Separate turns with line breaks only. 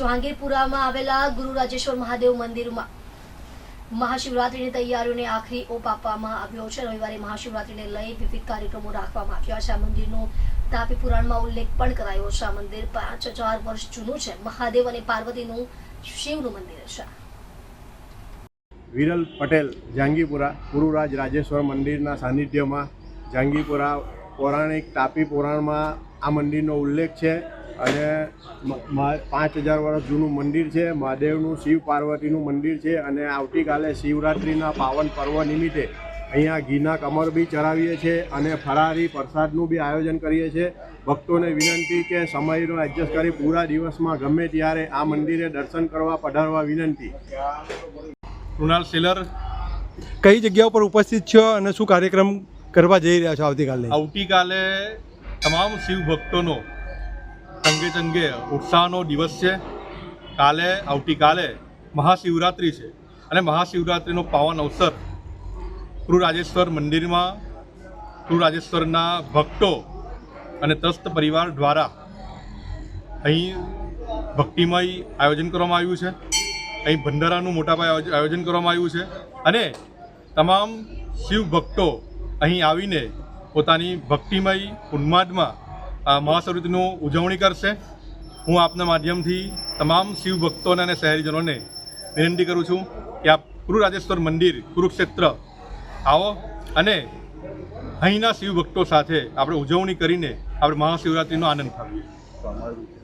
જહાંગીરપુરામાં આવેલા ગુરુ રાજેશ્વર મહાદેવ મંદિરમાં મહાશિવરાત્રીની તૈયારીઓને આખરી ઓપ આપવામાં આવ્યો છે. રવિવારે મહાશિવરાત્રિને લઈ વિવિધ કાર્યક્રમો રાખવામાં આવ્યા છે. આ મંદિરનો તાપી પુરાણમાં ઉલ્લેખ પણ કરાયો છે. આ મંદિર પાંચ હજાર વર્ષ જૂનું છે. મહાદેવ અને પાર્વતીનું શિવનું મંદિર છે.
વિરલ પટેલ જાંગીપુરા ગુરુરાજ રાજેશ્વર મંદિરના સાનિધ્યમાં જાંગીપુરા પૌરાણિક તાપી પુરાણમાં આ મંદિરનો ઉલ્લેખ છે. અને પાંચ હજાર વર્ષ જૂનું મંદિર છે મહાદેવનું શિવ પાર્વતીનું મંદિર છે અને આવતીકાલે શિવરાત્રિના પાવન પર્વ નિમિત્તે અહીંયા ઘીના કમર બી ચડાવીએ છીએ અને ફરારી પ્રસાદનું બી આયોજન કરીએ છીએ. ભક્તોને વિનંતી કે સમયનો એડજસ્ટ કરી પૂરા દિવસમાં ગમે ત્યારે આ મંદિરે દર્શન કરવા પધારવા વિનંતી.
કૃણાલ સેલર.
કઈ જગ્યા ઉપર ઉપસ્થિત છો અને શું કાર્યક્રમ કરવા જઈ રહ્યા છો આવતીકાલે?
આવતીકાલે તમામ શિવ ભક્તોનો ચંગે ચંગે ઉત્સાહનો દિવસ છે. કાલે, આવતીકાલે મહાશિવરાત્રિ છે. અને મહાશિવરાત્રિનો પાવન અવસર કૃરાજેશ્વર મંદિરમાં કૃરાજેશ્વરના ભક્તો અને ત્રસ્ત પરિવાર દ્વારા અહીં ભક્તિમય આયોજન કરવામાં આવ્યું છે. અહીં ભંડારાનું મોટાપાયે આયોજન કરવામાં આવ્યું છે. અને તમામ શિવ ભક્તો અહીં આવીને પોતાની ભક્તિમય ઉન્માદમાં આ મહાશિવરાત્રિનું ઉજવણી કરશે. હું આપના માધ્યમથી તમામ શિવ ભક્તોને અને શહેરીજનોને વિનંતી કરું છું કે આપ કુરુરાજેશ્વર મંદિર, કુરુક્ષેત્ર આવો અને અહીંના શિવ ભક્તો સાથે આપણે ઉજવણી કરીને આપણે મહાશિવરાત્રિનો આનંદ થાવીએ